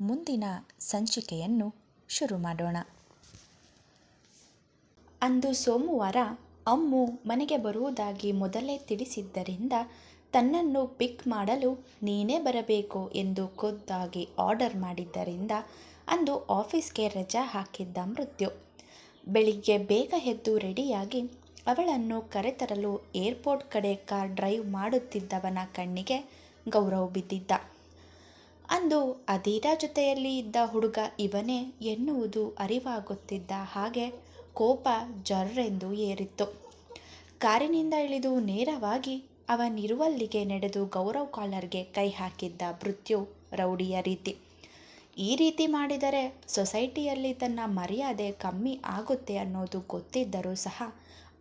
ಮುಂದಿನ ಸಂಚಿಕೆಯನ್ನು ಶುರು ಮಾಡೋಣ. ಅಂದು ಸೋಮವಾರ ಅಮ್ಮು ಮನೆಗೆ ಬರುವುದಾಗಿ ಮೊದಲೇ ತಿಳಿಸಿದ್ದರಿಂದ ತನ್ನನ್ನು ಪಿಕ್ ಮಾಡಲು ನೀನೇ ಬರಬೇಕು ಎಂದು ಖುದ್ದಾಗಿ ಆರ್ಡರ್ ಮಾಡಿದ್ದರಿಂದ ಅಂದು ಆಫೀಸ್ಗೆ ರಜಾ ಹಾಕಿದ್ದ ಮೃತ್ಯು. ಬೆಳಿಗ್ಗೆ ಬೇಗ ಎದ್ದು ರೆಡಿಯಾಗಿ ಅವಳನ್ನು ಕರೆತರಲು ಏರ್ಪೋರ್ಟ್ ಕಡೆ ಕಾರ್ ಡ್ರೈವ್ ಮಾಡುತ್ತಿದ್ದವನ ಕಣ್ಣಿಗೆ ಗೌರವ್ ಬಿದ್ದಿದ್ದ. ಅಂದು ಅದೀರಾ ಜೊತೆಯಲ್ಲಿ ಇದ್ದ ಹುಡುಗ ಇವನೇ ಎನ್ನುವುದು ಅರಿವಾಗುತ್ತಿದ್ದ ಹಾಗೆ ಕೋಪ ಜರ್ರೆಂದು ಏರಿತ್ತು. ಕಾರಿನಿಂದ ಇಳಿದು ನೇರವಾಗಿ ಅವನಿರುವಲ್ಲಿಗೆ ನಡೆದು ಗೌರವ್ ಕಾಲರ್ಗೆ ಕೈ ಹಾಕಿದ್ದ ಮೃತ್ಯು ರೌಡಿಯ ರೀತಿ. ಈ ರೀತಿ ಮಾಡಿದರೆ ಸೊಸೈಟಿಯಲ್ಲಿ ತನ್ನ ಮರ್ಯಾದೆ ಕಮ್ಮಿ ಆಗುತ್ತೆ ಅನ್ನೋದು ಗೊತ್ತಿದ್ದರೂ ಸಹ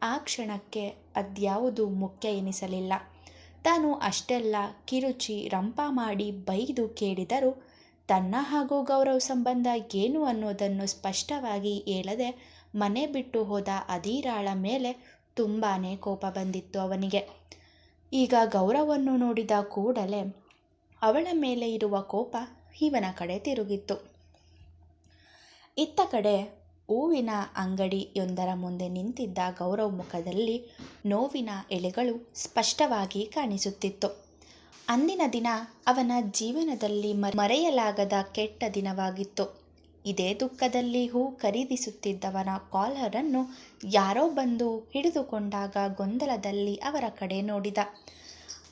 ಆ ಕ್ಷಣಕ್ಕೆ ಅದ್ಯಾವುದು ಮುಖ್ಯ ಎನಿಸಲಿಲ್ಲ. ತಾನು ಅಷ್ಟೆಲ್ಲ ಕಿರುಚಿ ರಂಪ ಮಾಡಿ ಬೈದು ಕೇಳಿದರೂ ತನ್ನ ಹಾಗೂ ಗೌರವ್ ಸಂಬಂಧ ಏನು ಅನ್ನೋದನ್ನು ಸ್ಪಷ್ಟವಾಗಿ ಹೇಳದೆ ಮನೆ ಬಿಟ್ಟು ಹೋದ ಅಧೀರಾಳ ಮೇಲೆ ತುಂಬಾ ಕೋಪ ಬಂದಿತ್ತು ಅವನಿಗೆ. ಈಗ ಗೌರವನ್ನು ನೋಡಿದ ಕೂಡಲೇ ಅವಳ ಮೇಲೆ ಇರುವ ಕೋಪ ಇವನ ಕಡೆ ತಿರುಗಿತ್ತು. ಇತ್ತ ಕಡೆ ಹೂವಿನ ಅಂಗಡಿಯೊಂದರ ಮುಂದೆ ನಿಂತಿದ್ದ ಗೌರವ್ ಮುಖದಲ್ಲಿ ನೋವಿನ ಎಳೆಗಳು ಸ್ಪಷ್ಟವಾಗಿ ಕಾಣಿಸುತ್ತಿತ್ತು. ಅಂದಿನ ದಿನ ಅವನ ಜೀವನದಲ್ಲಿ ಮರೆಯಲಾಗದ ಕೆಟ್ಟ ದಿನವಾಗಿತ್ತು. ಇದೇ ದುಃಖದಲ್ಲಿ ಹೂ ಖರೀದಿಸುತ್ತಿದ್ದವನ ಕಾಲರನ್ನು ಯಾರೋ ಬಂದು ಹಿಡಿದುಕೊಂಡಾಗ ಗೊಂದಲದಲ್ಲಿ ಅವರ ಕಡೆ ನೋಡಿದ.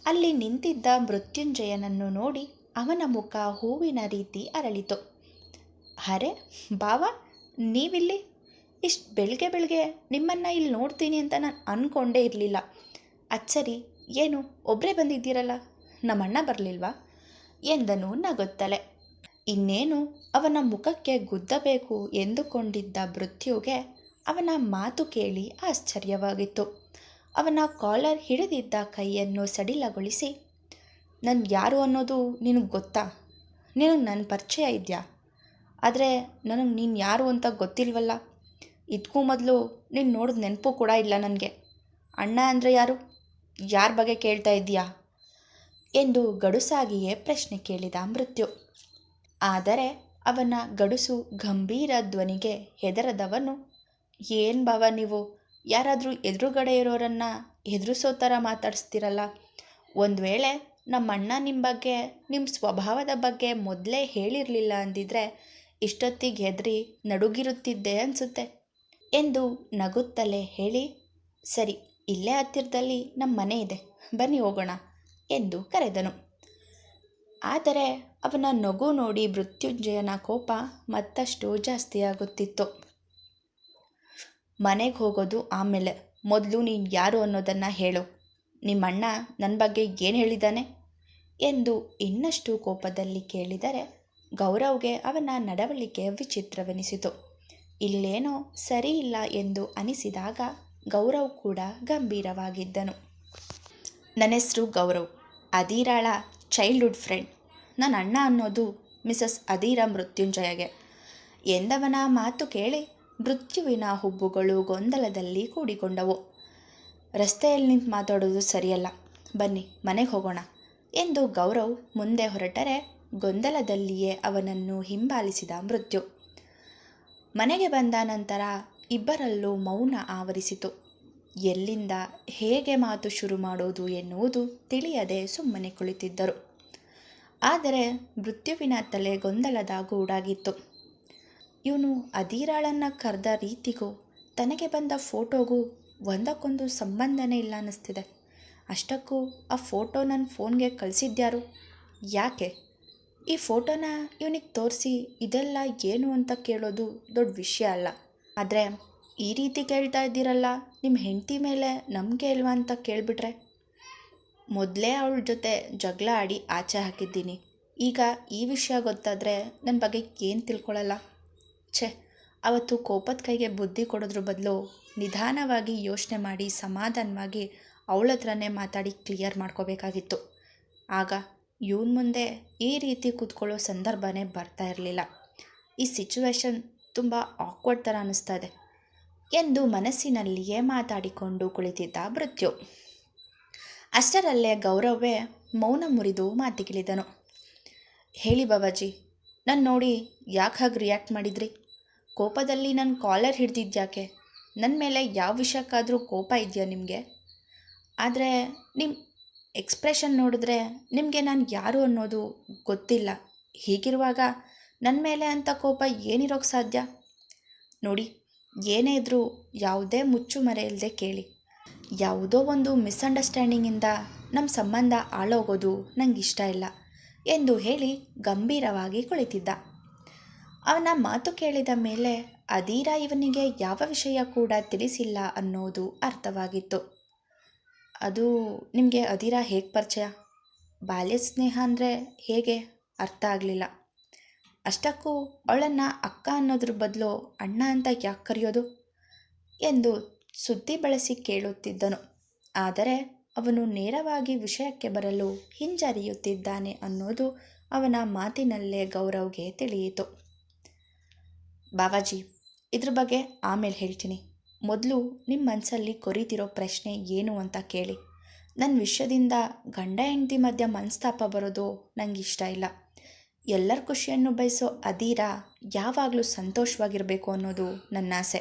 ಅಲ್ಲಿ ನಿಂತಿದ್ದ ಮೃತ್ಯುಂಜಯನನ್ನು ನೋಡಿ ಅವನ ಮುಖ ಹೂವಿನ ರೀತಿ ಅರಳಿತು. ಅರೆ, ಬಾವ ನೀವಿಲ್ಲಿ? ಇಷ್ಟು ಬೆಳಗ್ಗೆ ಬೆಳಗ್ಗೆ ನಿಮ್ಮನ್ನು ಇಲ್ಲಿ ನೋಡ್ತೀನಿ ಅಂತ ನಾನು ಅಂದ್ಕೊಂಡೇ ಇರಲಿಲ್ಲ. ಅಚ್ಚರಿ ಏನು ಒಬ್ಬರೇ ಬಂದಿದ್ದೀರಲ್ಲ? ನಮ್ಮಣ್ಣ ಬರಲಿಲ್ವಾ? ಎಂದನು ನಗುತ್ತಲೆ. ಇನ್ನೇನು, ಅವನ ಮುಖಕ್ಕೆ ಗುದ್ದಬೇಕು ಎಂದುಕೊಂಡಿದ್ದ ಮೃತ್ಯುಗೆ ಅವನ ಮಾತು ಕೇಳಿ ಆಶ್ಚರ್ಯವಾಗಿತ್ತು. ಅವನ ಕಾಲರ್ ಹಿಡಿದಿದ್ದ ಕೈಯನ್ನು ಸಡಿಲಗೊಳಿಸಿ ನನ್ನ ಯಾರು ಅನ್ನೋದು ನಿನಗೆ ಗೊತ್ತಾ? ನಿನಗೆ ನನ್ನ ಪರಿಚಯ ಇದೆಯಾ? ಆದರೆ ನನಗೆ ನೀನು ಯಾರು ಅಂತ ಗೊತ್ತಿಲ್ವಲ್ಲ? ಇದಕ್ಕೂ ಮೊದಲು ನೀನು ನೋಡಿದ ನೆನಪು ಕೂಡ ಇಲ್ಲ ನನಗೆ. ಅಣ್ಣ ಅಂದರೆ ಯಾರು? ಯಾರ ಬಗ್ಗೆ ಕೇಳ್ತಾ ಇದ್ದೀಯಾ? ಎಂದು ಗಡುಸಾಗಿಯೇ ಪ್ರಶ್ನೆ ಕೇಳಿದ ಮೃತ್ಯು. ಆದರೆ ಅವನ ಗಡುಸು ಗಂಭೀರ ಧ್ವನಿಗೆ ಹೆದರದವನು, ಏನು ಭಾವ ನೀವು? ಯಾರಾದರೂ ಎದುರುಗಡೆ ಇರೋರನ್ನ ಹೆದರಿಸೋ ಥರ ಮಾತಾಡಿಸ್ತೀರಲ್ಲ? ಒಂದು ವೇಳೆ ನಮ್ಮ ಅಣ್ಣ ನಿಮ್ಮ ಬಗ್ಗೆ ನಿಮ್ಮ ಸ್ವಭಾವದ ಬಗ್ಗೆ ಮೊದಲೇ ಹೇಳಿರಲಿಲ್ಲ ಅಂದಿದ್ರೆ ಇಷ್ಟೊತ್ತಿಗೆ ಹೆದರಿ ನಡುಗಿರುತ್ತಿದ್ದೆ ಅನಿಸುತ್ತೆ ಎಂದು ನಗುತ್ತಲೇ ಹೇಳಿ, ಸರಿ, ಇಲ್ಲೇ ಹತ್ತಿರದಲ್ಲಿ ನಮ್ಮ ಮನೆ ಇದೆ, ಬನ್ನಿ ಹೋಗೋಣ ಎಂದು ಕರೆದನು. ಆದರೆ ಅವನ ನಗು ನೋಡಿ ಮೃತ್ಯುಂಜಯನ ಕೋಪ ಮತ್ತಷ್ಟು ಜಾಸ್ತಿಯಾಗುತ್ತಿತ್ತು ಮನೆಗೆ ಹೋಗೋದು ಆಮೇಲೆ, ಮೊದಲು ನೀನು ಯಾರು ಅನ್ನೋದನ್ನು ಹೇಳು. ನಿಮ್ಮಣ್ಣ ನನ್ನ ಬಗ್ಗೆ ಏನು ಹೇಳಿದ್ದಾನೆ ಎಂದು ಇನ್ನಷ್ಟು ಕೋಪದಲ್ಲಿ ಕೇಳಿದರೆ ಗೌರವ್ಗೆ ಅವನ ನಡವಳಿಕೆ ವಿಚಿತ್ರವೆನಿಸಿತು. ಇಲ್ಲೇನೋ ಸರಿ ಇಲ್ಲ ಎಂದು ಅನಿಸಿದಾಗ ಗೌರವ್ ಕೂಡ ಗಂಭೀರವಾಗಿದ್ದನು. ನನ್ನ ಹೆಸರು ಗೌರವ್ ಅದೀರಾಳ ಚೈಲ್ಡ್ಹುಡ್ ಫ್ರೆಂಡ್. ನನ್ನ ಅಣ್ಣ ಅನ್ನೋದು ಮಿಸಸ್ ಅದೀರ ಮೃತ್ಯುಂಜಯಗೆ. ಎಂದವನ ಮಾತು ಕೇಳಿ ಮೃತ್ಯುವಿನ ಹುಬ್ಬುಗಳು ಗೊಂದಲದಲ್ಲಿ ಕೂಡಿಕೊಂಡವು. ರಸ್ತೆಯಲ್ಲಿ ನಿಂತು ಮಾತಾಡೋದು ಸರಿಯಲ್ಲ. ಬನ್ನಿ, ಮನೆಗೆ ಹೋಗೋಣ ಎಂದು ಗೌರವ್ ಮುಂದೆ ಹೊರಟರೆ ಗೊಂದಲದಲ್ಲಿಯೇ ಅವನನ್ನು ಹಿಂಬಾಲಿಸಿದ ಮೃತ್ಯು. ಮನೆಗೆ ಬಂದ ನಂತರ ಇಬ್ಬರಲ್ಲೂ ಮೌನ ಆವರಿಸಿತು. ಎಲ್ಲಿಂದ ಹೇಗೆ ಮಾತು ಶುರು ಮಾಡೋದು ಎನ್ನುವುದು ತಿಳಿಯದೆ ಸುಮ್ಮನೆ ಕುಳಿತಿದ್ದರು. ಆದರೆ ಮೃತ್ಯುವಿನ ತಲೆ ಗೊಂದಲದ ಗೂಡಾಗಿತ್ತು. ಇವನು ಅಧೀರಾಳನ್ನು ಕರೆದ ರೀತಿಗೂ ತನಗೆ ಬಂದ ಫೋಟೋಗೂ ಒಂದಕ್ಕೊಂದು ಸಂಬಂಧನೇ ಇಲ್ಲ ಅನ್ನಿಸ್ತಿದೆ. ಅಷ್ಟಕ್ಕೂ ಆ ಫೋಟೋ ನನ್ನ ಫೋನ್ಗೆ ಕಳಿಸಿದ್ಯಾರು? ಯಾಕೆ? ಈ ಫೋಟೋನ ಇವನಿಗೆ ತೋರಿಸಿ ಇದೆಲ್ಲ ಏನು ಅಂತ ಕೇಳೋದು ದೊಡ್ಡ ವಿಷಯ ಅಲ್ಲ. ಆದರೆ ಈ ರೀತಿ ಕೇಳ್ತಾ ಇದ್ದೀರಲ್ಲ ನಿಮ್ಮ ಹೆಂಡತಿ ಮೇಲೆ ನಂಬಿಕೆ ಇಲ್ವಾ ಅಂತ ಕೇಳಿಬಿಟ್ರೆ? ಮೊದಲೇ ಅವಳ ಜೊತೆ ಜಗಳ ಆಡಿ ಆಚೆ ಹಾಕಿದ್ದೀನಿ. ಈಗ ಈ ವಿಷಯ ಗೊತ್ತಾದರೆ ನನ್ನ ಬಗ್ಗೆ ಏನು ತಿಳ್ಕೊಳ್ಳಲ್ಲ ಛೆ, ಅವತ್ತು ಕೋಪದ ಕೈಗೆ ಬುದ್ಧಿ ಕೊಡೋದ್ರ ಬದಲು ನಿಧಾನವಾಗಿ ಯೋಚನೆ ಮಾಡಿ ಸಮಾಧಾನವಾಗಿ ಅವಳ ಹತ್ರನೇ ಮಾತಾಡಿ ಕ್ಲಿಯರ್ ಮಾಡ್ಕೋಬೇಕಾಗಿತ್ತು. ಆಗ ಇವನ ಮುಂದೆ ಈ ರೀತಿ ಕೂತ್ಕೊಳ್ಳೋ ಸಂದರ್ಭನೇ ಬರ್ತಾ ಇರಲಿಲ್ಲ. ಈ ಸಿಚುವೇಶನ್ ತುಂಬ ಆಕ್ವರ್ಡ್ ಥರ ಅನ್ನಿಸ್ತಾ ಇದೆ ಎಂದು ಮನಸ್ಸಿನಲ್ಲಿಯೇ ಮಾತಾಡಿಕೊಂಡು ಕುಳಿತಿದ್ದ ಮೃತ್ಯು. ಅಷ್ಟರಲ್ಲೇ ಗೌರವೇ ಮೌನ ಮುರಿದು ಮಾತಿಗಿಳಿದನು. ಹೇಳಿ ಬಾಬಾಜಿ, ನಾನು ನೋಡಿ ಯಾಕೆ ಹಾಗೆ ರಿಯಾಕ್ಟ್ ಮಾಡಿದ್ರಿ? ಕೋಪದಲ್ಲಿ ನನ್ನ ಕಾಲರ್ ಹಿಡ್ದಿದ್ಯಾಕೆ? ನನ್ನ ಮೇಲೆ ಯಾವ ವಿಷಯಕ್ಕಾದರೂ ಕೋಪ ಇದೆಯಾ ನಿಮಗೆ? ಆದರೆ ನಿಮ್ಮ ಎಕ್ಸ್ಪ್ರೆಷನ್ ನೋಡಿದ್ರೆ ನಿಮಗೆ ನಾನು ಯಾರು ಅನ್ನೋದು ಗೊತ್ತಿಲ್ಲ. ಹೀಗಿರುವಾಗ ನನ್ನ ಮೇಲೆ ಅಂಥ ಕೋಪ ಏನಿರೋಕ್ಕೆ ಸಾಧ್ಯ? ನೋಡಿ, ಏನೇ ಇದ್ದರೂ ಯಾವುದೇ ಮುಚ್ಚು ಮರೆಯಿಲ್ಲದೆ ಕೇಳಿ. ಯಾವುದೋ ಒಂದು ಮಿಸ್ಅಂಡರ್ಸ್ಟ್ಯಾಂಡಿಂಗಿಂದ ನಮ್ಮ ಸಂಬಂಧ ಆಳೋಗೋದು ನಂಗೆ ಇಷ್ಟ ಇಲ್ಲ ಎಂದು ಹೇಳಿ ಗಂಭೀರವಾಗಿ ಕುಳಿತಿದ್ದ. ಅವನ ಮಾತು ಕೇಳಿದ ಮೇಲೆ ಅದೀರ ಇವನಿಗೆ ಯಾವ ವಿಷಯ ಕೂಡ ತಿಳಿಸಿಲ್ಲ ಅನ್ನೋದು ಅರ್ಥವಾಗಿತ್ತು. ಅದು ನಿಮಗೆ ಅದಿರ ಹೇಗೆ ಪರಿಚಯ? ಬಾಲ್ಯ ಸ್ನೇಹ ಅಂದರೆ ಹೇಗೆ ಅರ್ಥ ಆಗಲಿಲ್ಲ. ಅಷ್ಟಕ್ಕೂ ಅವಳನ್ನು ಅಕ್ಕ ಅನ್ನೋದ್ರ ಬದಲು ಅಣ್ಣ ಅಂತ ಯಾಕೆ ಕರೆಯೋದು? ಎಂದು ಸುದ್ದಿ ಬಳಸಿ ಕೇಳುತ್ತಿದ್ದನು. ಆದರೆ ಅವನು ನೇರವಾಗಿ ವಿಷಯಕ್ಕೆ ಬರಲು ಹಿಂಜರಿಯುತ್ತಿದ್ದಾನೆ ಅನ್ನೋದು ಅವನ ಮಾತಿನಲ್ಲೇ ಗೌರವ್ಗೆ ತಿಳಿಯಿತು. ಬಾಬಾಜಿ, ಇದ್ರ ಬಗ್ಗೆ ಆಮೇಲೆ ಹೇಳ್ತೀನಿ. ಮೊದಲು ನಿಮ್ಮ ಮನಸ್ಸಲ್ಲಿ ಕೊರಿತಿರೋ ಪ್ರಶ್ನೆ ಏನು ಅಂತ ಕೇಳಿ. ನನ್ನ ವಿಷಯದಿಂದ ಗಂಡ ಹೆಂಡತಿ ಮಧ್ಯ ಮನಸ್ತಾಪ ಬರೋದು ನಂಗೆ ಇಷ್ಟ ಇಲ್ಲ. ಎಲ್ಲರ ಖುಷಿಯನ್ನು ಬಯಸೋ ಅದೀರ ಯಾವಾಗಲೂ ಸಂತೋಷವಾಗಿರಬೇಕು ಅನ್ನೋದು ನನ್ನ ಆಸೆ.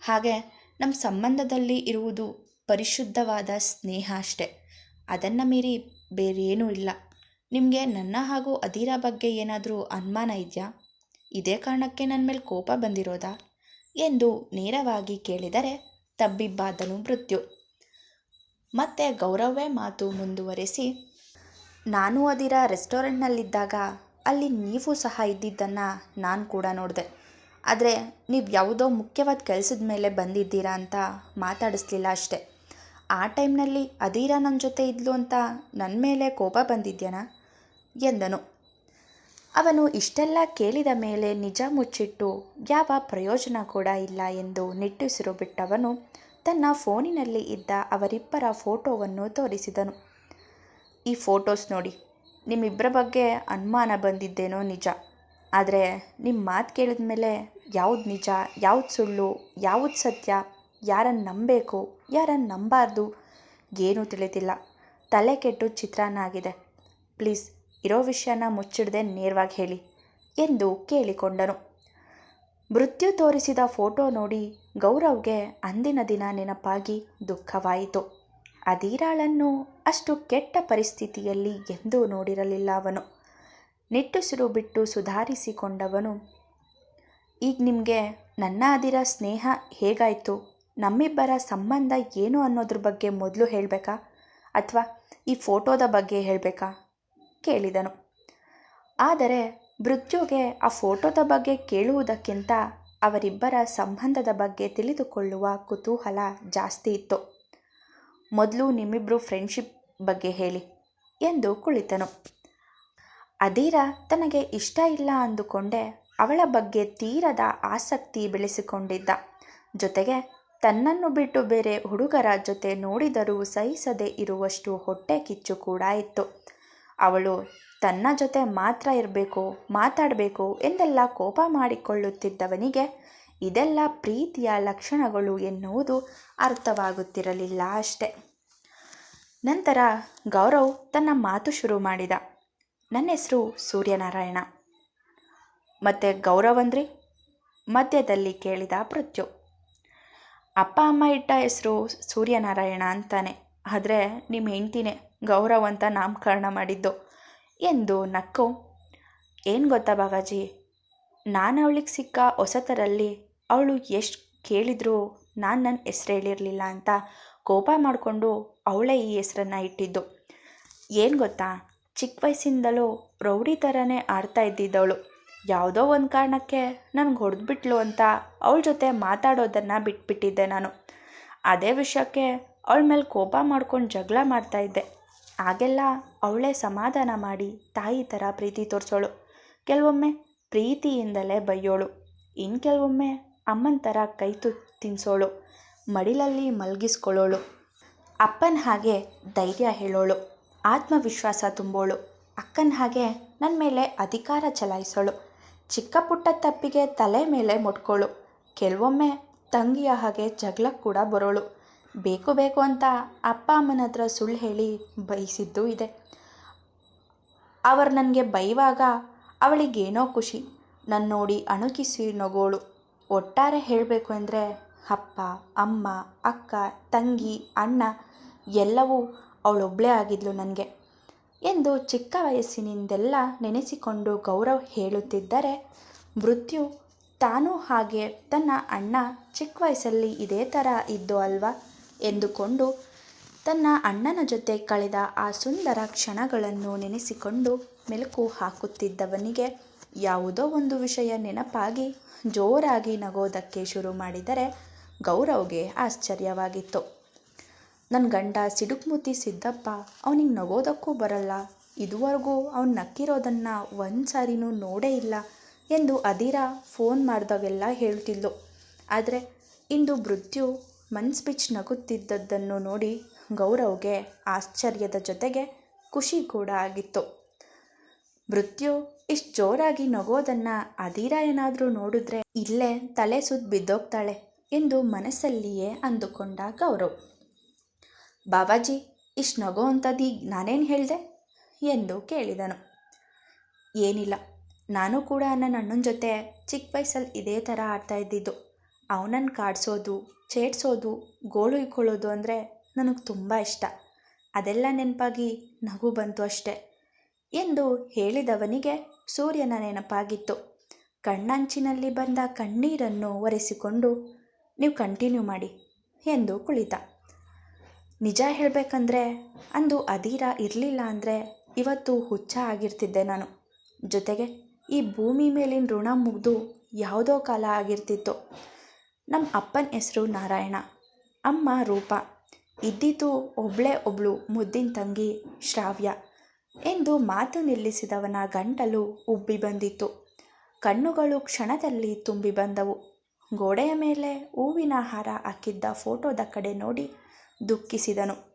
ಹಾಗೆ ನಮ್ಮ ಸಂಬಂಧದಲ್ಲಿ ಇರುವುದು ಪರಿಶುದ್ಧವಾದ ಸ್ನೇಹ ಅಷ್ಟೆ. ಅದನ್ನು ಮೀರಿ ಬೇರೇನೂ ಇಲ್ಲ. ನಿಮಗೆ ನನ್ನ ಹಾಗೂ ಅದೀರ ಬಗ್ಗೆ ಏನಾದರೂ ಅನುಮಾನ ಇದೆಯಾ? ಇದೇ ಕಾರಣಕ್ಕೆ ನನ್ನ ಮೇಲೆ ಕೋಪ ಬಂದಿರೋದಾ? ಎಂದು ನೇರವಾಗಿ ಕೇಳಿದರೆ ತಬ್ಬಿಬ್ಬಾದನು ಮೃತ್ಯು. ಮತ್ತೆ ಗೌರವೇ ಮಾತು ಮುಂದುವರೆಸಿ, ನಾನು ಅದಿರ ರೆಸ್ಟೋರೆಂಟ್ನಲ್ಲಿದ್ದಾಗ ಅಲ್ಲಿ ನೀವು ಸಹ ಇದ್ದಿದ್ದನ್ನು ನಾನು ಕೂಡ ನೋಡಿದೆ. ಆದರೆ ನೀವು ಯಾವುದೋ ಮುಖ್ಯವಾದ ಕೆಲಸದ ಮೇಲೆ ಬಂದಿದ್ದೀರಾ ಅಂತ ಮಾತಾಡಿಸ್ಲಿಲ್ಲ ಅಷ್ಟೆ. ಆ ಟೈಮ್ನಲ್ಲಿ ಅದೀರ ನನ್ನ ಜೊತೆ ಇದ್ಲು ಅಂತ ನನ್ನ ಮೇಲೆ ಕೋಪ ಬಂದಿದ್ಯಾನಾ? ಎಂದನು. ಅವನು ಇಷ್ಟೆಲ್ಲ ಕೇಳಿದ ಮೇಲೆ ನಿಜ ಮುಚ್ಚಿಟ್ಟು, ಯಾವ ಪ್ರಯೋಜನ ಕೂಡ ಇಲ್ಲ ಎಂದು ನಿಟ್ಟುಸಿರು ಬಿಟ್ಟವನು ತನ್ನ ಫೋನಿನಲ್ಲಿ ಇದ್ದ ಅವರಿಬ್ಬರ ಫೋಟೋವನ್ನು ತೋರಿಸಿದನು. ಈ ಫೋಟೋಸ್ ನೋಡಿ, ನಿಮ್ಮಿಬ್ಬರ ಬಗ್ಗೆ ಅನುಮಾನ ಬಂದಿದ್ದೇನೋ ನಿಜ. ಆದರೆ ನಿಮ್ಮ ಮಾತು ಕೇಳಿದ ಮೇಲೆ ಯಾವ್ದು ನಿಜ, ಯಾವ್ದು ಸುಳ್ಳು, ಯಾವುದು ಸತ್ಯ ಯಾರನ್ನು ನಂಬಬೇಕು ಯಾರನ್ನು ನಂಬಾರ್ದು, ಏನೂ ತಿಳಿದಿಲ್ಲ. ತಲೆ ಕೆಟ್ಟು ಚಿತ್ರಾನ್ನ ಆಗಿದೆ. ಪ್ಲೀಸ್ ಇರೋ ವಿಷಯನ ಮುಚ್ಚಿಡದೆ ನೇರವಾಗಿ ಹೇಳಿ ಎಂದು ಕೇಳಿಕೊಂಡನು. ಮೃತ್ಯು ತೋರಿಸಿದ ಫೋಟೋ ನೋಡಿ ಗೌರವ್ಗೆ ಅಂದಿನ ದಿನ ನೆನಪಾಗಿ ದುಃಖವಾಯಿತು. ಅದೀರಾಳನ್ನು ಅಷ್ಟು ಕೆಟ್ಟ ಪರಿಸ್ಥಿತಿಯಲ್ಲಿ ಎಂದೂ ನೋಡಿರಲಿಲ್ಲ ಅವನು. ನಿಟ್ಟುಸಿರು ಬಿಟ್ಟು ಸುಧಾರಿಸಿಕೊಂಡವನು, ಈಗ ನಿಮಗೆ ನನ್ನ ಅದಿರ ಸ್ನೇಹ ಹೇಗಾಯಿತು? ನಮ್ಮಿಬ್ಬರ ಸಂಬಂಧ ಏನು ಅನ್ನೋದ್ರ ಬಗ್ಗೆ ಮೊದಲು ಹೇಳಬೇಕಾ? ಅಥವಾ ಈ ಫೋಟೋದ ಬಗ್ಗೆ ಹೇಳಬೇಕಾ? ಕೇಳಿದನು. ಆದರೆ ಮೃತ್ಯುಗೆ ಆ ಫೋಟೋದ ಬಗ್ಗೆ ಕೇಳುವುದಕ್ಕಿಂತ ಅವರಿಬ್ಬರ ಸಂಬಂಧದ ಬಗ್ಗೆ ತಿಳಿದುಕೊಳ್ಳುವ ಕುತೂಹಲ ಜಾಸ್ತಿ ಇತ್ತು. ಮೊದಲು ನಿಮ್ಮಿಬ್ಬರು ಫ್ರೆಂಡ್ಶಿಪ್ ಬಗ್ಗೆ ಹೇಳಿ ಎಂದು ಕುಳಿತನು. ಅದೀರ ತನಗೆ ಇಷ್ಟ ಇಲ್ಲ ಅಂದುಕೊಂಡೆ ಅವಳ ಬಗ್ಗೆ ತೀರದ ಆಸಕ್ತಿ ಬೆಳೆಸಿಕೊಂಡಿದ್ದ. ಜೊತೆಗೆ ತನ್ನನ್ನು ಬಿಟ್ಟು ಬೇರೆ ಹುಡುಗರ ಜೊತೆ ನೋಡಿದರೂ ಸಹಿಸದೆ ಇರುವಷ್ಟು ಹೊಟ್ಟೆ ಕಿಚ್ಚು ಕೂಡ ಇತ್ತು. ಅವಳು, ತನ್ನ ಜೊತೆ ಮಾತ್ರ ಇರಬೇಕು, ಮಾತಾಡಬೇಕು ಎಂದೆಲ್ಲ ಕೋಪ ಮಾಡಿಕೊಳ್ಳುತ್ತಿದ್ದವನಿಗೆ ಇದೆಲ್ಲ ಪ್ರೀತಿಯ ಲಕ್ಷಣಗಳು ಎನ್ನುವುದು ಅರ್ಥವಾಗುತ್ತಿರಲಿಲ್ಲ ಅಷ್ಟೆ. ನಂತರ ಗೌರವ್ ತನ್ನ ಮಾತು ಶುರು ಮಾಡಿದ, ನನ್ನ ಹೆಸರು ಸೂರ್ಯನಾರಾಯಣ. ಮತ್ತು ಗೌರವ್ ಅಂದ್ರಿ ಮಧ್ಯದಲ್ಲಿ ಕೇಳಿದ ಮೃತ್ಯು ಅಪ್ಪ, ಅಮ್ಮ ಇಟ್ಟ ಹೆಸರು ಸೂರ್ಯನಾರಾಯಣ ಅಂತಾನೆ, ಆದರೆ ನಿಮ್ಮ ಹೆಂಡ್ತಿನೇ. ಗೌರವ್ ಅಂತ ನಾಮಕರಣ ಮಾಡಿದ್ದು ಎಂದು ನಕ್ಕು. ಏನು ಗೊತ್ತಾ ಬಾಗಾಜಿ? ನಾನು ಅವಳಿಗೆ ಸಿಕ್ಕ ಹೊಸತರಲ್ಲಿ ಅವಳು ಎಷ್ಟು ಕೇಳಿದರೂ ನಾನು ನನ್ನ ಹೆಸ್ರು ಹೇಳಿರಲಿಲ್ಲ ಅಂತ ಕೋಪ ಮಾಡಿಕೊಂಡು ಅವಳೇ ಈ ಹೆಸರನ್ನು ಇಟ್ಟಿದ್ದು. ಏನು ಗೊತ್ತಾ? ಚಿಕ್ಕ ವಯಸ್ಸಿಂದಲೂ ರೌಡಿ ಥರನೇ ಆಡ್ತಾ ಇದ್ದಿದ್ದವಳು. ಯಾವುದೋ ಒಂದು ಕಾರಣಕ್ಕೆ ನನಗೆ ಹೊಡೆದ್ಬಿಟ್ಲು ಅಂತ ಅವಳ ಜೊತೆ ಮಾತಾಡೋದನ್ನು ಬಿಟ್ಬಿಟ್ಟಿದ್ದೆ ನಾನು. ಅದೇ ವಿಷಯಕ್ಕೆ ಅವಳ ಮೇಲೆ ಕೋಪ ಮಾಡ್ಕೊಂಡು ಜಗಳ ಮಾಡ್ತಾಯಿದ್ದೆ ಆಗೆಲ್ಲ ಅವಳೇ ಸಮಾಧಾನ ಮಾಡಿ ತಾಯಿ ಥರ ಪ್ರೀತಿ ತೋರಿಸೋಳು. ಕೆಲವೊಮ್ಮೆ ಪ್ರೀತಿಯಿಂದಲೇ ಬೈಯೋಳು. ಇನ್ನು ಕೆಲವೊಮ್ಮೆ ಅಮ್ಮನ ಥರ ಕೈ ತು ತಿನ್ನಿಸೋಳು ಮಡಿಲಲ್ಲಿ ಮಲಗಿಸ್ಕೊಳ್ಳೋಳು. ಅಪ್ಪನ ಹಾಗೆ ಧೈರ್ಯ ಹೇಳೋಳು. ಆತ್ಮವಿಶ್ವಾಸ ತುಂಬೋಳು. ಅಕ್ಕನ ಹಾಗೆ ನನ್ನ ಮೇಲೆ ಅಧಿಕಾರ ಚಲಾಯಿಸೋಳು. ಚಿಕ್ಕ ಪುಟ್ಟ ತಪ್ಪಿಗೆ ತಲೆ ಮೇಲೆ ಮುಟ್ಕೋಳು ಕೆಲವೊಮ್ಮೆ ತಂಗಿಯ ಹಾಗೆ ಜಗಳ ಕೂಡ ಬರೋಳು. ಬೇಕು ಬೇಕು ಅಂತ ಅಪ್ಪ ಅಮ್ಮನ ಹತ್ರ ಸುಳ್ಳು ಹೇಳಿ ಬೈಸಿದ್ದು ಇದೆ. ಅವರು ನನಗೆ ಬೈವಾಗ ಅವಳಿಗೇನೋ ಖುಷಿ. ನನ್ನ ನೋಡಿ ಅಣುಕಿಸಿ ನಗೋಳು. ಒಟ್ಟಾರೆ ಹೇಳಬೇಕು ಅಂದರೆ ಅಪ್ಪ, ಅಮ್ಮ, ಅಕ್ಕ, ತಂಗಿ, ಅಣ್ಣ ಎಲ್ಲವೂ ಅವಳೊಬ್ಬಳೇ ಆಗಿದ್ಲು ನನಗೆ. ಎಂದು ಚಿಕ್ಕ ವಯಸ್ಸಿನಿಂದೆಲ್ಲ ನೆನೆಸಿಕೊಂಡು ಗೌರವ್ ಹೇಳುತ್ತಿದ್ದರೆ ಮೃತ್ಯು ತಾನೂ ಹಾಗೆ ತನ್ನ ಅಣ್ಣ ಚಿಕ್ಕ ವಯಸ್ಸಲ್ಲಿ ಇದೇ ಥರ ಇದ್ದು ಅಲ್ವಾ? ಎಂದುಕೊಂಡು ತನ್ನ ಅಣ್ಣನ ಜೊತೆ ಕಳೆದ ಆ ಸುಂದರ ಕ್ಷಣಗಳನ್ನು ನೆನೆಸಿಕೊಂಡು ಮೆಲುಕು ಹಾಕುತ್ತಿದ್ದವನಿಗೆ ಯಾವುದೋ ಒಂದು ವಿಷಯ ನೆನಪಾಗಿ ಜೋರಾಗಿ ನಗೋದಕ್ಕೆ ಶುರು ಮಾಡಿದರೆ ಗೌರವ್ಗೆ ಆಶ್ಚರ್ಯವಾಗಿತ್ತು. ನನ್ನ ಗಂಡ ಸಿಡುಕ್ಮುತಿ ಸಿದ್ದಪ್ಪ, ಅವನಿಗೆ ನಗೋದಕ್ಕೂ ಬರಲ್ಲ. ಇದುವರೆಗೂ ಅವನು ನಕ್ಕಿರೋದನ್ನು ಒಂದು ಸಾರಿನೂ ನೋಡೇ ಇಲ್ಲ ಎಂದು ಅದಿರ ಫೋನ್ ಮಾಡಿದಾಗೆಲ್ಲ ಹೇಳ್ತಿದ್ಲು. ಆದರೆ ಇಂದು ಮೃತ್ಯು ಮನ್ಸು ಬಿಚ್ಚಿ ನಗುತ್ತಿದ್ದದ್ದನ್ನು ನೋಡಿ ಗೌರವ್ಗೆ ಆಶ್ಚರ್ಯದ ಜೊತೆಗೆ ಖುಷಿ ಕೂಡ ಆಗಿತ್ತು. ಮೃತ್ಯು ಇಷ್ಟು ಜೋರಾಗಿ ನಗೋದನ್ನು ಅಧೀರ ಏನಾದರೂ ನೋಡಿದ್ರೆ ಇಲ್ಲೇ ತಲೆ ಸುತ್ತ ಬಿದ್ದೋಗ್ತಾಳೆ ಎಂದು ಮನಸ್ಸಲ್ಲಿಯೇ ಅಂದುಕೊಂಡ ಗೌರವ್. ಬಾಬಾಜಿ, ಇಷ್ಟು ನಗೋ ಅಂಥದ್ದೀಗ ನಾನೇನು ಹೇಳಿದೆ? ಎಂದು ಕೇಳಿದನು. ಏನಿಲ್ಲ, ನಾನು ಕೂಡ ನನ್ನ ಅಣ್ಣನ ಜೊತೆ ಚಿಕ್ಕ ವಯಸ್ಸಲ್ಲಿ ಇದೇ ಥರ ಆಡ್ತಾ ಇದ್ದಿದ್ದು. ಅವನನ್ನು ಕಾಡಿಸೋದು ಚೇಡ್ಸೋದು ಗೋಳು ಇಕ್ಕೊಳ್ಳೋದು ಅಂದರೆ ನನಗೆ ತುಂಬ ಇಷ್ಟ. ಅದೆಲ್ಲ ನೆನಪಾಗಿ ನಗು ಬಂತು ಅಷ್ಟೆ. ಎಂದು ಹೇಳಿದವನಿಗೆ ಸೂರ್ಯನ ನೆನಪಾಗಿತ್ತು. ಕಣ್ಣಂಚಿನಲ್ಲಿ ಬಂದ ಕಣ್ಣೀರನ್ನು ಒರೆಸಿಕೊಂಡು, ನೀವು ಕಂಟಿನ್ಯೂ ಮಾಡಿ ಎಂದು ಕುಳಿತ. ನಿಜ ಹೇಳಬೇಕಂದ್ರೆ ಅಂದು ಅದೀರ ಇರಲಿಲ್ಲ ಅಂದರೆ ಇವತ್ತು ಹುಚ್ಚ ಆಗಿರ್ತಿದ್ದೆ ನಾನು. ಜೊತೆಗೆ ಈ ಭೂಮಿ ಮೇಲಿನ ಋಣ ಮುಗಿದು ಯಾವುದೋ ಕಾಲ ಆಗಿರ್ತಿತ್ತು. ನಮ್ಮ ಅಪ್ಪನ ಹೆಸರು ನಾರಾಯಣ, ಅಮ್ಮ ರೂಪ. ಇದ್ದಿದ್ದು ಒಬ್ಳೆ ಒಬ್ಳು ಮುದ್ದಿನ ತಂಗಿ ಶ್ರಾವ್ಯ. ಎಂದು ಮಾತು ನಿಲ್ಲಿಸಿದವನ ಗಂಟಲು ಉಬ್ಬಿ ಬಂದಿತ್ತು. ಕಣ್ಣುಗಳು ಕ್ಷಣದಲ್ಲಿ ತುಂಬಿ ಬಂದವು. ಗೋಡೆಯ ಮೇಲೆ ಹೂವಿನ ಹಾರ ಹಾಕಿದ್ದ ಫೋಟೋದ ಕಡೆ ನೋಡಿ ದುಃಖಿಸಿದನು.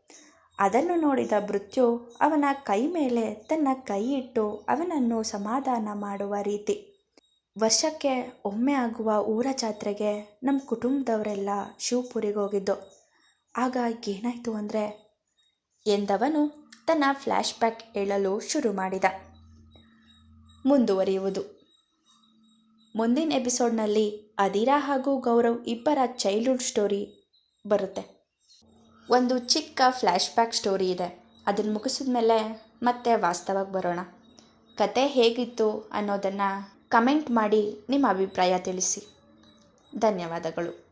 ಅದನ್ನು ನೋಡಿದ ಮೃತ್ಯು ಅವನ ಕೈ ಮೇಲೆ ತನ್ನ ಕೈ ಇಟ್ಟು ಅವನನ್ನು ಸಮಾಧಾನ ಮಾಡುವ ರೀತಿ ವರ್ಷಕ್ಕೆ ಒಮ್ಮೆ ಆಗುವ ಊರ ಜಾತ್ರೆಗೆ ನಮ್ಮ ಕುಟುಂಬದವರೆಲ್ಲ ಶಿವಪುರಿಗೆ ಹೋಗಿದ್ದು. ಆಗ ಏನಾಯಿತು ಅಂದರೆ, ಎಂದವನು ತನ್ನ ಫ್ಲ್ಯಾಶ್ ಬ್ಯಾಕ್ ಹೇಳಲು ಶುರು ಮಾಡಿದ. ಮುಂದುವರಿಯುವುದು. ಮುಂದಿನ ಎಪಿಸೋಡ್ನಲ್ಲಿ ಅದಿರಾ ಹಾಗೂ ಗೌರವ್ ಇಬ್ಬರ ಚೈಲ್ಡ್ಹುಡ್ ಸ್ಟೋರಿ ಬರುತ್ತೆ. ಒಂದು ಚಿಕ್ಕ ಫ್ಲ್ಯಾಶ್ ಬ್ಯಾಕ್ ಸ್ಟೋರಿ ಇದೆ. ಅದನ್ನು ಮುಗಿಸಿದ ಮೇಲೆ ಮತ್ತೆ ವಾಸ್ತವಕ್ಕೆ ಬರೋಣ. ಕತೆ ಹೇಗಿತ್ತು ಅನ್ನೋದನ್ನು ಕಮೆಂಟ್ ಮಾಡಿ ನಿಮ್ಮ ಅಭಿಪ್ರಾಯ ತಿಳಿಸಿ. ಧನ್ಯವಾದಗಳು.